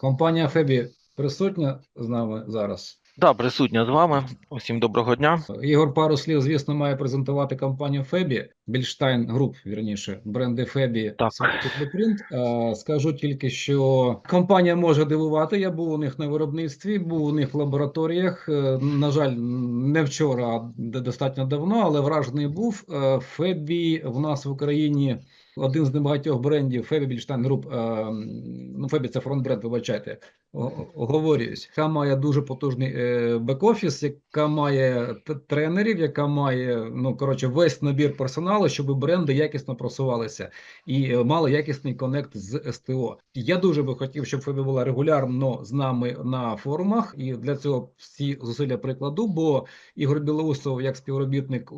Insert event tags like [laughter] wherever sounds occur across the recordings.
Компанія Фебі присутня з нами зараз. Да, присутня з вами. Усім доброго дня. Ігор пару слів, звісно, має презентувати компанію Фебі, Більштайн Груп, вірніше, бренди Фебі Так. Е, Скажу тільки, що компанія може дивувати. Я був у них на виробництві, був у них в лабораторіях. Е, На жаль, не вчора, а достатньо давно, але вражений був. Е, Фебі в нас в Україні. Один з небагатьох брендів Фебі Груп. Ну, Фебі це фронт-бренд, вибачайте. Оговорююсь, яка має дуже потужний е, бек-офіс, яка має тренерів, яка має ну коротше весь набір персоналу, щоб бренди якісно просувалися і е, мали якісний конект з СТО. Я дуже би хотів, щоб Фебі була регулярно з нами на форумах, і для цього всі зусилля прикладу. Бо Ігор Білоусов, як співробітник е,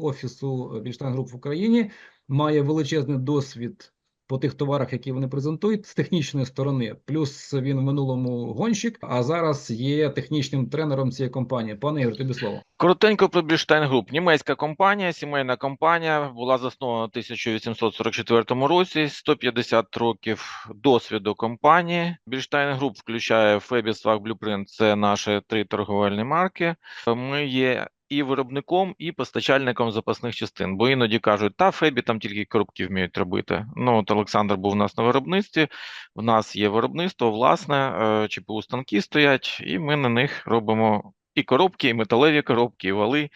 офісу Більштайн Груп в Україні, має величезний досвід по тих товарах, які вони презентують, з технічної сторони. Плюс він в минулому гонщик, а зараз є технічним тренером цієї компанії. Пане Ігор, тобі слово. Коротенько про Більштайн Груп. Німецька компанія, сімейна компанія, була заснована в 1844 році. 150 років досвіду компанії. Більштайн Груп включає Фебі Свак Blueprint. Це наші три торговельні марки. Ми є і виробником, і постачальником запасних частин. Бо іноді кажуть, та Фебі там тільки коробки вміють робити. Ну от Олександр був у нас на виробництві. В нас є виробництво, власне, е, ЧПУ станки стоять, і ми на них робимо і коробки, і металеві коробки, і вали,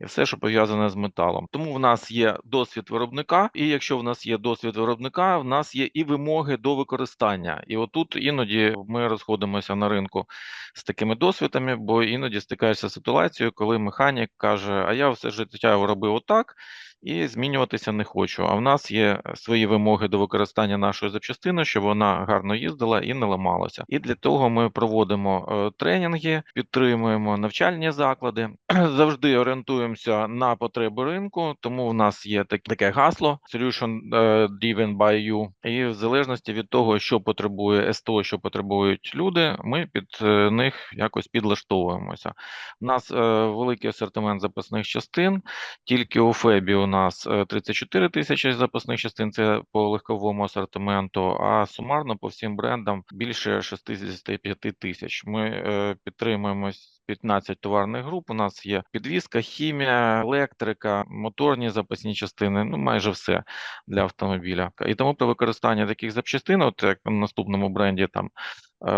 і все, що пов'язане з металом. Тому в нас є досвід виробника, і якщо в нас є досвід виробника, в нас є і вимоги до використання. І отут іноді ми розходимося на ринку з такими досвідами, бо іноді стикаєшся з ситуацією, коли механік каже: А я все життя робив отак. І змінюватися не хочу. А в нас є свої вимоги до використання нашої запчастини, щоб вона гарно їздила і не ламалася. І для того ми проводимо е, тренінги, підтримуємо навчальні заклади, [clears throat] завжди орієнтуємося на потреби ринку. Тому в нас є таке гасло Solution е, Driven by You. І в залежності від того, що потребує СТО, що потребують люди, ми під е, них якось підлаштовуємося. У нас е, великий асортимент запасних частин. Тільки у Фебі у нас е, 34 тисячі запасних частин, це по легковому асортименту, а сумарно по всім брендам більше 65 тисяч. Ми е, підтримуємо с- 15 товарних груп. У нас є підвізка, хімія, електрика, моторні запасні частини, ну майже все для автомобіля. І тому при використанні таких запчастин, от як в наступному бренді там е,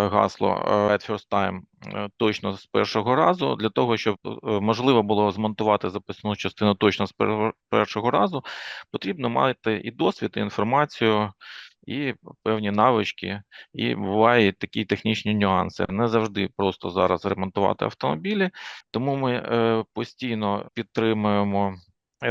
гасло е, at first time, е, точно з першого разу, для того, щоб е, можливо було змонтувати запасну частину точно з першого разу, потрібно мати і досвід, і інформацію, і певні навички, і бувають такі технічні нюанси. Не завжди просто зараз ремонтувати автомобілі, тому ми е, постійно підтримуємо.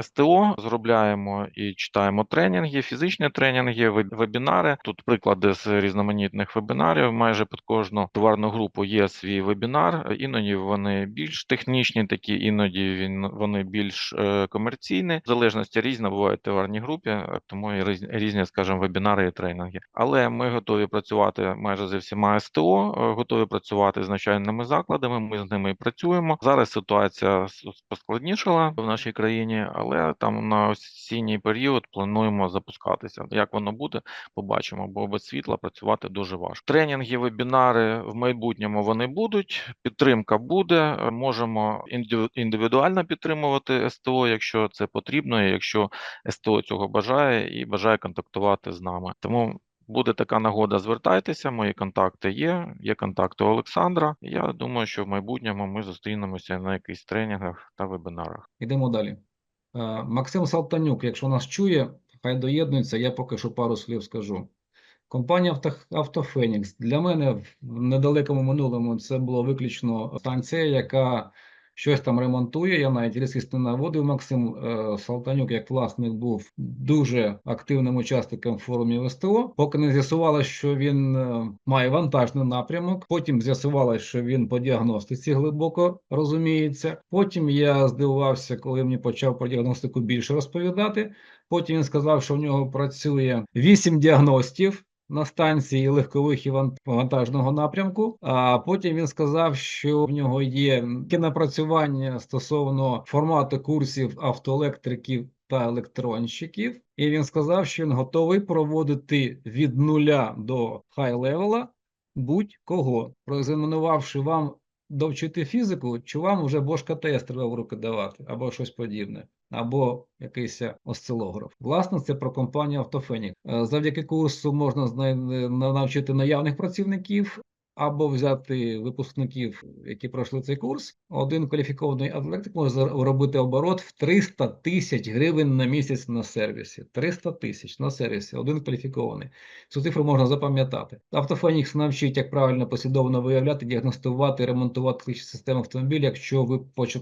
СТО зробляємо і читаємо тренінги, фізичні тренінги, веб- вебінари. Тут приклади з різноманітних вебінарів. Майже під кожну товарну групу є свій вебінар. Іноді вони більш технічні, такі іноді він вони більш е, комерційні. В залежності різно бувають товарні групи, е, тому і різні, скажімо, вебінари і тренінги. Але ми готові працювати майже зі всіма СТО, е, готові працювати з навчальними закладами. Ми з ними і працюємо. Зараз ситуація поскладнішала в нашій країні, але там на осінній період плануємо запускатися. Як воно буде, побачимо, бо без світла працювати дуже важко. Тренінги, вебінари в майбутньому вони будуть. Підтримка буде. Можемо індиві- індивідуально підтримувати СТО, якщо це потрібно, якщо СТО цього бажає і бажає контактувати з нами. Тому буде така нагода, звертайтеся. Мої контакти є. Є контакти Олександра. Я думаю, що в майбутньому ми зустрінемося на якихось тренінгах та вебінарах. Йдемо далі. Е, Максим Салтанюк, якщо нас чує, хай доєднується, я поки що пару слів скажу. Компанія Автофенікс для мене в недалекому минулому це була виключно станція, яка щось там ремонтує. Я навіть різкість наводив. Максим е, Салтанюк, як власник, був дуже активним учасником форумів СТО. Поки не з'ясувалося, що він е, має вантажний напрямок. Потім з'ясувалося, що він по діагностиці глибоко розуміється. Потім я здивувався, коли мені почав про діагностику більше розповідати. Потім він сказав, що в нього працює вісім діагностів на станції легкових і вантажного напрямку. А потім він сказав, що в нього є напрацювання стосовно формату курсів автоелектриків та електронщиків. І він сказав, що він готовий проводити від нуля до хай-левела будь-кого, проекзаменувавши вам довчити фізику, чи вам вже бошка ТС треба в руки давати, або щось подібне, або якийсь осцилограф. Власне, це про компанію Автофенік. Е, Завдяки курсу можна навчити наявних працівників або взяти випускників, які пройшли цей курс. Один кваліфікований атлетик може робити оборот в 300 тисяч гривень на місяць на сервісі. 300 тисяч на сервісі, один кваліфікований. Цю цифру можна запам'ятати. Автофонікс навчить, як правильно послідовно виявляти, діагностувати, ремонтувати клічні системи автомобіля. Якщо ви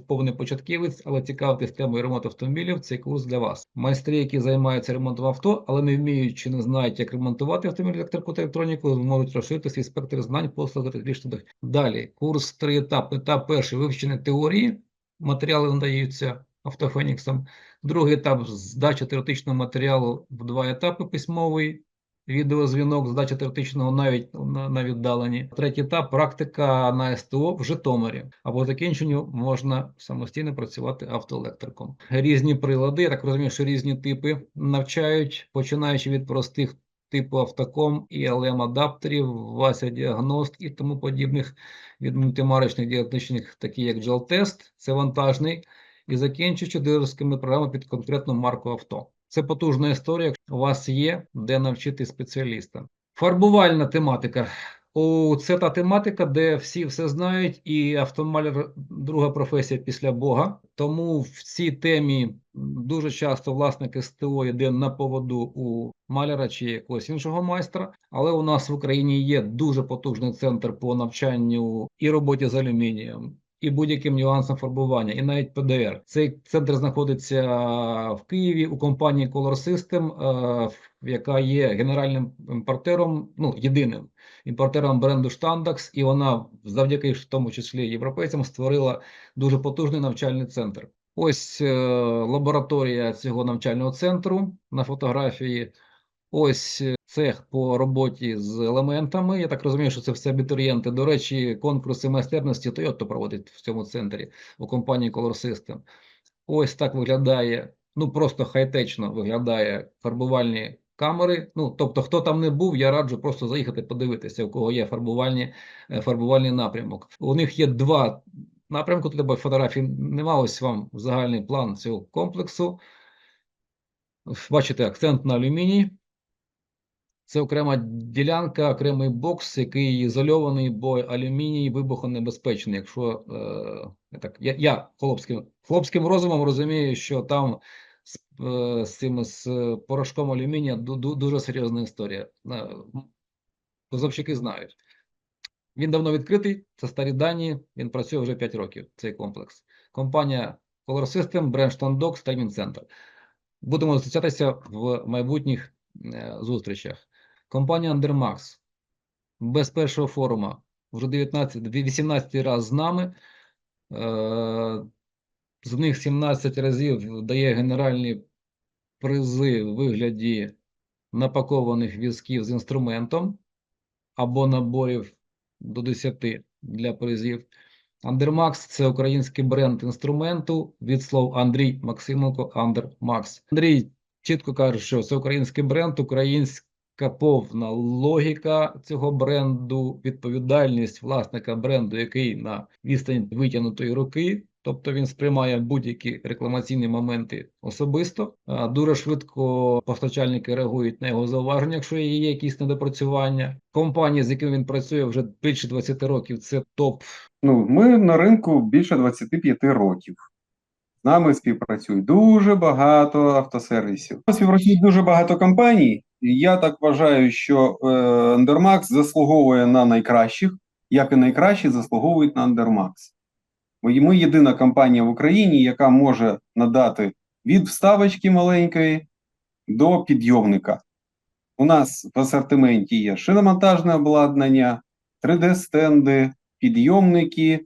повний початківець, але цікавитесь темою ремонту автомобілів, цей курс для вас. Майстри, які займаються ремонтом авто, але не вміють чи не знають, як ремонтувати автомобіль електрику та електроніку, можуть розширити свій спектр знань по 143. Далі курс три етапи. Етап перший вивчення теорії. Матеріали надаються автофеніксом. Другий етап здача теоретичного матеріалу в два етапи письмовий. Відеозвінок, здача теоретичного навіть на, на віддаленні. Третій етап практика на СТО в Житомирі. А по закінченню можна самостійно працювати автоелектриком. Різні прилади, я так розумію, що різні типи навчають, починаючи від простих типу автоком, і ІЛМ адаптерів, Вася діагност і тому подібних від мультимарочних діагностичних, такі як GL-тест, це вантажний, і закінчуючи дилерськими програмами під конкретну марку авто. Це потужна історія. У вас є де навчити спеціаліста. Фарбувальна тематика. О, це та тематика, де всі все знають, і автомаляр друга професія після Бога. Тому в цій темі дуже часто власник СТО йде на поводу у маляра чи якогось іншого майстра. Але у нас в Україні є дуже потужний центр по навчанню і роботі з алюмінієм, і будь-яким нюансам фарбування, і навіть ПДР. Цей центр знаходиться в Києві у компанії Color System, е, яка є генеральним імпортером, ну єдиним імпортером бренду Standax, і вона завдяки в тому числі європейцям створила дуже потужний навчальний центр. Ось е, лабораторія цього навчального центру на фотографії. Ось е, цех по роботі з елементами. Я так розумію, що це все абітурієнти. До речі, конкурси майстерності Toyota проводить в цьому центрі у компанії Color System. Ось так виглядає, ну просто хай-течно виглядає фарбувальні камери. Ну, тобто, хто там не був, я раджу просто заїхати подивитися, у кого є фарбувальні, е, фарбувальний напрямок. У них є два напрямки, тут фотографій нема, ось вам загальний план цього комплексу. Бачите, акцент на алюміній. Це окрема ділянка, окремий бокс, який ізольований, бо алюміній вибухонебезпечний. Якщо е, так, я, я хлопським, хлопським розумом розумію, що там з, е, з цим з порошком алюмінія ду, ду, дуже серйозна історія. Е, Позовщики знають. Він давно відкритий, це старі дані, він працює вже 5 років, цей комплекс. Компанія Color System, бренд Standox, Timing Center. Будемо зустрічатися в майбутніх е, зустрічах. Компанія Undermax без першого форуму вже 19, 18 раз з нами. Е, З них 17 разів дає генеральні призи в вигляді напакованих візків з інструментом або наборів до 10 для призів. Undermax – це український бренд інструменту від слов Андрій Максименко Undermax. Андрій чітко каже, що це український бренд, українська повна логіка цього бренду, відповідальність власника бренду, який на відстані витягнутої руки. Тобто він сприймає будь-які рекламаційні моменти особисто. Дуже швидко постачальники реагують на його зауваження, якщо є якісь недопрацювання. Компанія, з якими він працює вже більше 20 років, це топ Ну, ми на ринку більше 25 років. З нами співпрацюють дуже багато автосервісів. Співпрацюють дуже багато компаній. Я так вважаю, що е, Undermax заслуговує на найкращих, як і найкращі заслуговують на. Бо Ми єдина компанія в Україні, яка може надати від вставочки маленької до підйомника. У нас в асортименті є шиномонтажне обладнання, 3D-стенди, підйомники,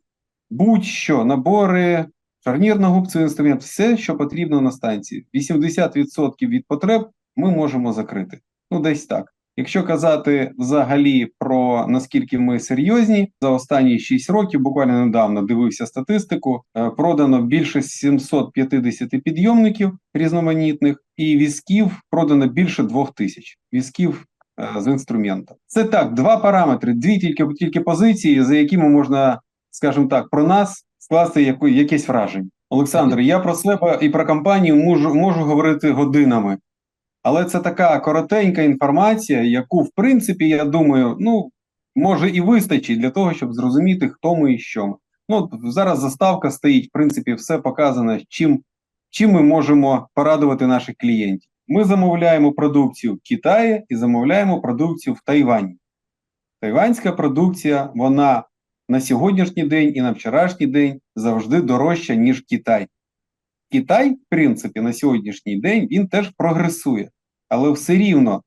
будь-що, набори, шарнірно-губцевий інструмент, все, що потрібно на станції. 80% від потреб ми можемо закрити. Ну, десь так. Якщо казати взагалі про наскільки ми серйозні, за останні 6 років, буквально недавно дивився статистику, е, продано більше 750 підйомників різноманітних, і візків продано більше 2000. Візків е, з інструмента. Це так, два параметри, дві тільки, тільки позиції, за якими можна, скажімо так, про нас скласти яку, якесь враження. Олександр, я про себе і про компанію можу, можу говорити годинами. Але це така коротенька інформація, яку, в принципі, я думаю, ну, може і вистачить для того, щоб зрозуміти, хто ми і що ми. Ну, зараз заставка стоїть, в принципі, все показано, чим, чим ми можемо порадувати наших клієнтів. Ми замовляємо продукцію в Китаї і замовляємо продукцію в Тайвані. Тайванська продукція, вона на сьогоднішній день і на вчорашній день завжди дорожча, ніж Китай. Китай, в принципі, на сьогоднішній день він теж прогресує, але все рівно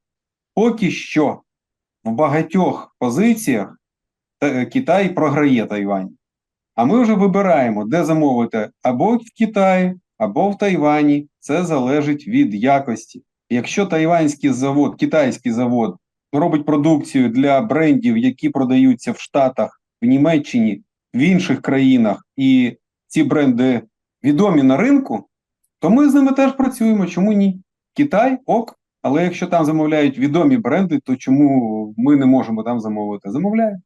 поки що в багатьох позиціях Китай програє Тайвань. А ми вже вибираємо, де замовити або в Китаї, або в Тайвані. Це залежить від якості. Якщо тайванський завод, китайський завод робить продукцію для брендів, які продаються в Штатах, в Німеччині, в інших країнах, і ці бренди відомі на ринку, то ми з ними теж працюємо. Чому ні? Китай ок. Але якщо там замовляють відомі бренди, то чому ми не можемо там замовити? Замовляємо.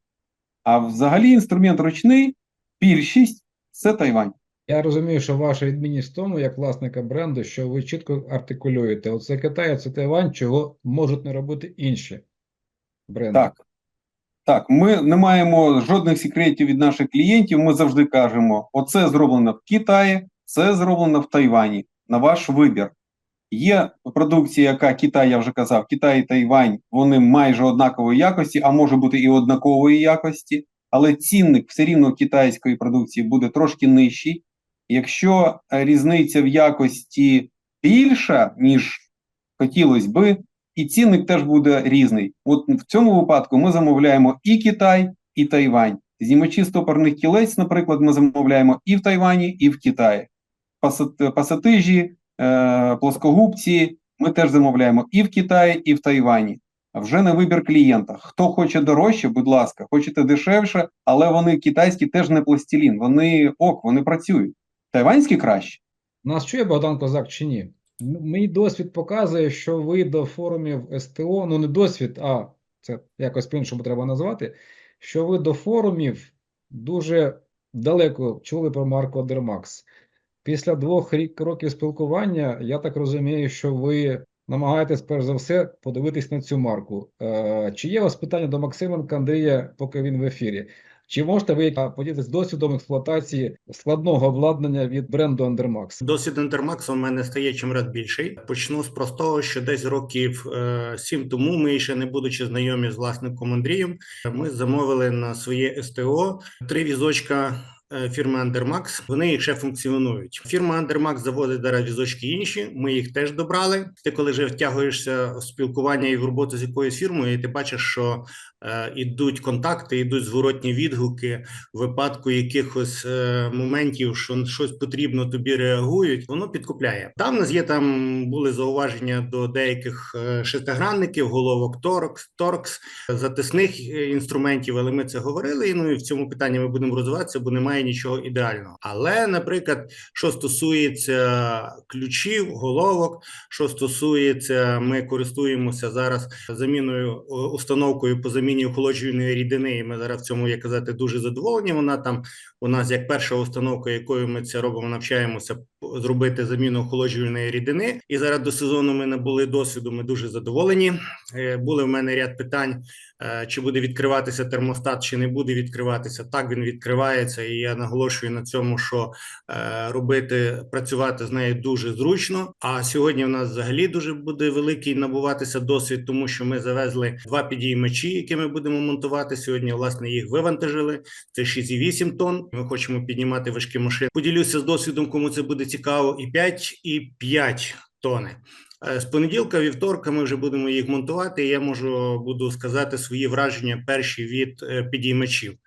А взагалі інструмент ручний, більшість це Тайвань. Я розумію, що ваша відмінність в тому, як власника бренду, що ви чітко артикулюєте. Оце Китай, це Тайвань, чого можуть не робити інші бренди. Так. Так, ми не маємо жодних секретів від наших клієнтів. Ми завжди кажемо: оце зроблено в Китаї, це зроблено в Тайвані. На ваш вибір. Є продукція, яка Китай, я вже казав, Китай і Тайвань, вони майже однакової якості, а може бути і однакової якості, але цінник все рівно китайської продукції буде трошки нижчий. Якщо е, різниця в якості більша, ніж хотілося би, і цінник теж буде різний. От в цьому випадку ми замовляємо і Китай, і Тайвань. Знімачі стопорних кілець, наприклад, ми замовляємо і в Тайвані, і в Китаї. Пасатижі, е, плоскогубці ми теж замовляємо і в Китаї, і в Тайвані. Вже на вибір клієнта. Хто хоче дорожче, будь ласка, хочете дешевше, але вони китайські теж не пластилін. Вони ок, вони працюють. Тайванські краще. Нас чує Богдан Козак чи ні? М- Мій досвід показує, що ви до форумів СТО, ну не досвід, а це якось по-іншому треба назвати, що ви до форумів дуже далеко чули про марку Дермакс. Після двох років спілкування, я так розумію, що ви намагаєтесь перш за все подивитись на цю марку. Е, чи є у вас питання до Максименка Андрія, поки він в ефірі? Чи можете ви поділитися досвідом експлуатації складного обладнання від бренду Undermax? Досвід Інтермаксу у мене стає чим раз більший. Почну з простого, що десь років е, сім тому ми, ще не будучи знайомі з власником Андрієм, ми замовили на своє СТО три візочка. е, Фірми Undermax, вони ще функціонують. Фірма Undermax заводить зараз візочки інші. Ми їх теж добрали. Ти коли вже втягуєшся в спілкування і в роботу з якоюсь фірмою, і ти бачиш, що ідуть контакти, ідуть зворотні відгуки, в випадку якихось е, моментів, що щось потрібно, тобі реагують, воно підкупляє. Там нас є там були зауваження до деяких е, шестигранників, головок торкс, торкс, затисних е, інструментів, але ми це говорили. І ну і в цьому питанні ми будемо розвиватися, бо немає нічого ідеального. Але, наприклад, що стосується ключів, головок, що стосується, ми користуємося зараз заміною е, установкою по заміні охолоджувальної рідини. І ми зараз в цьому як казати дуже задоволені. Вона там у нас як перша установка, якою ми це робимо, навчаємося зробити заміну охолоджувальної рідини. І зараз до сезону ми набули досвіду. Ми дуже задоволені. Е, Були в мене ряд питань, чи буде відкриватися термостат, чи не буде відкриватися. Так він відкривається, і я наголошую на цьому, що е, робити працювати з нею дуже зручно. А сьогодні в нас взагалі дуже буде великий набуватися досвід, тому що ми завезли два підіймачі, які ми будемо монтувати сьогодні. Власне їх вивантажили. Це 6,8 тонн. Ми хочемо піднімати важкі машини. Поділюся з досвідом, кому це буде цікаво. І 5, і 5 тони. Е, З понеділка, вівторка, ми вже будемо їх монтувати. і Я можу буду сказати свої враження перші від е, підіймачів.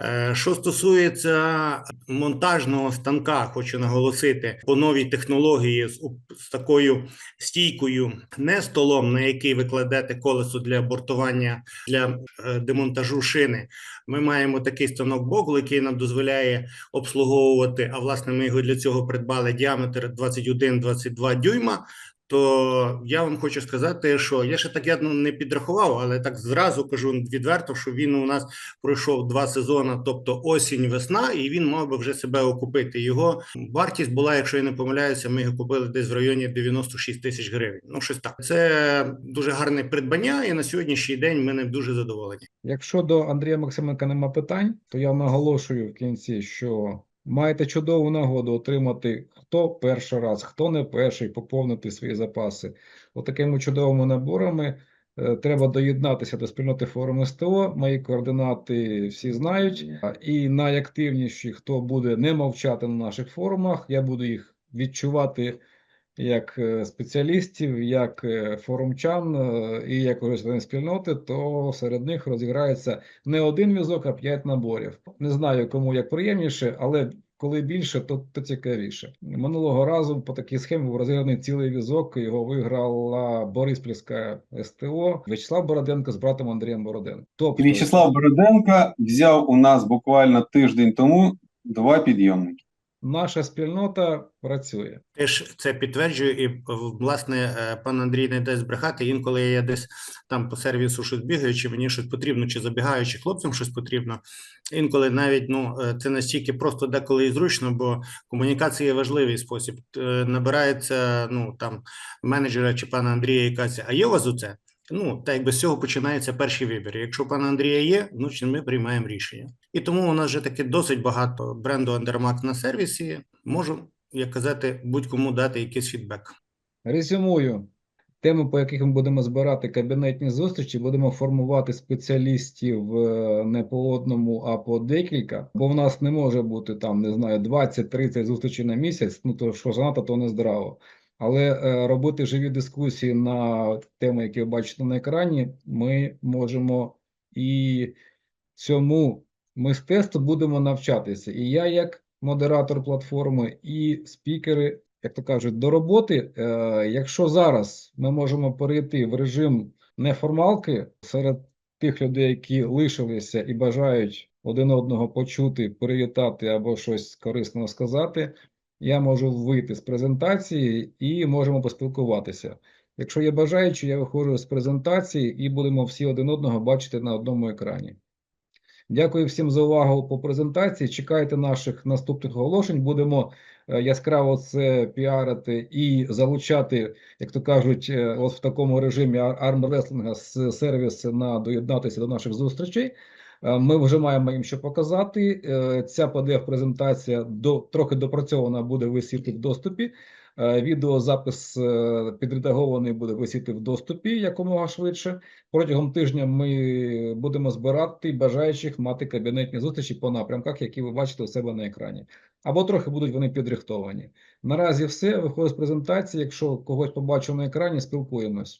Е, Що стосується монтажного станка, хочу наголосити по новій технології з, з такою стійкою, не столом, на який ви кладете колесо для бортування для е, демонтажу шини. Ми маємо такий станок Богл, який нам дозволяє обслуговувати. А власне, ми його для цього придбали діаметр 21-22 дюйма. То я вам хочу сказати, що я ще так я ну, не підрахував, але так зразу кажу відверто, що він у нас пройшов два сезони, тобто осінь, весна, і він мав би вже себе окупити. Його вартість була, якщо я не помиляюся, ми його купили десь в районі 96 тисяч гривень. Ну щось так. Це дуже гарне придбання, і на сьогоднішній день ми ним дуже задоволені. Якщо до Андрія Максименка нема питань, то я наголошую в кінці, що маєте чудову нагоду отримати хто перший раз, хто не перший, поповнити свої запаси. Отакими чудовими наборами е, треба доєднатися до спільноти форуму СТО. Мої координати всі знають. І найактивніші, хто буде не мовчати на наших форумах, я буду їх відчувати як е, спеціалістів, як е, форумчан е, і як користувачів спільноти, то серед них розіграється не один візок, а п'ять наборів. Не знаю, кому як приємніше, але коли більше, то, то цікавіше. Минулого разу по такій схемі був розіграний цілий візок. Його виграла Бориспільська СТО Вячеслав Бороденко з братом Андрієм Бороденко. Тобто, В'ячеслав Бороденко взяв у нас буквально тиждень тому два підйомники. Наша спільнота працює. Теж це підтверджую, і власне е, пан Андрій не дасть збрехати. Інколи я десь там по сервісу щось бігаю, чи мені щось потрібно, чи забігаю, чи хлопцям щось потрібно. Інколи навіть ну е, це настільки просто деколи і зручно, бо комунікація важливий спосіб. Е, Набирається ну там менеджера чи пана Андрія якась, а є у вас оце? Ну, та якби з цього починається перший вибір. Якщо у пана Андрія є, ну чи ми приймаємо рішення. І тому у нас вже таки досить багато бренду Undermax на сервісі. Можу, як казати, будь-кому дати якийсь фідбек. Резюмую. Теми, по яких ми будемо збирати кабінетні зустрічі, будемо формувати спеціалістів е, не по одному, а по декілька, бо в нас не може бути там, не знаю, 20-30 зустрічей на місяць, ну то що занадто, то не здраво. Але е, робити живі дискусії на теми, які ви бачите на екрані, ми можемо і цьому мистецтву будемо навчатися. І я, як модератор платформи, і спікери, як то кажуть, до роботи. Е, якщо зараз ми можемо перейти в режим неформалки серед тих людей, які лишилися і бажають один одного почути, привітати або щось корисного сказати, я можу вийти з презентації і можемо поспілкуватися. Якщо є бажаючі, я виходжу з презентації і будемо всі один одного бачити на одному екрані. Дякую всім за увагу по презентації. Чекайте наших наступних оголошень. Будемо е, яскраво це піарити і залучати, як то кажуть, е, от в такому режимі ар- армреслінга з сервіси на доєднатися до наших зустрічей. Е, Ми вже маємо їм що показати. Е, Ця PDF-презентація до трохи допрацьована буде висіти в доступі. Е, Відеозапис підредагований буде висіти в доступі якомога швидше. Протягом тижня ми будемо збирати бажаючих мати кабінетні зустрічі по напрямках, які ви бачите у себе на екрані. Або трохи будуть вони підрихтовані. Наразі все. Виходить з презентації. Якщо когось побачу на екрані, спілкуємось.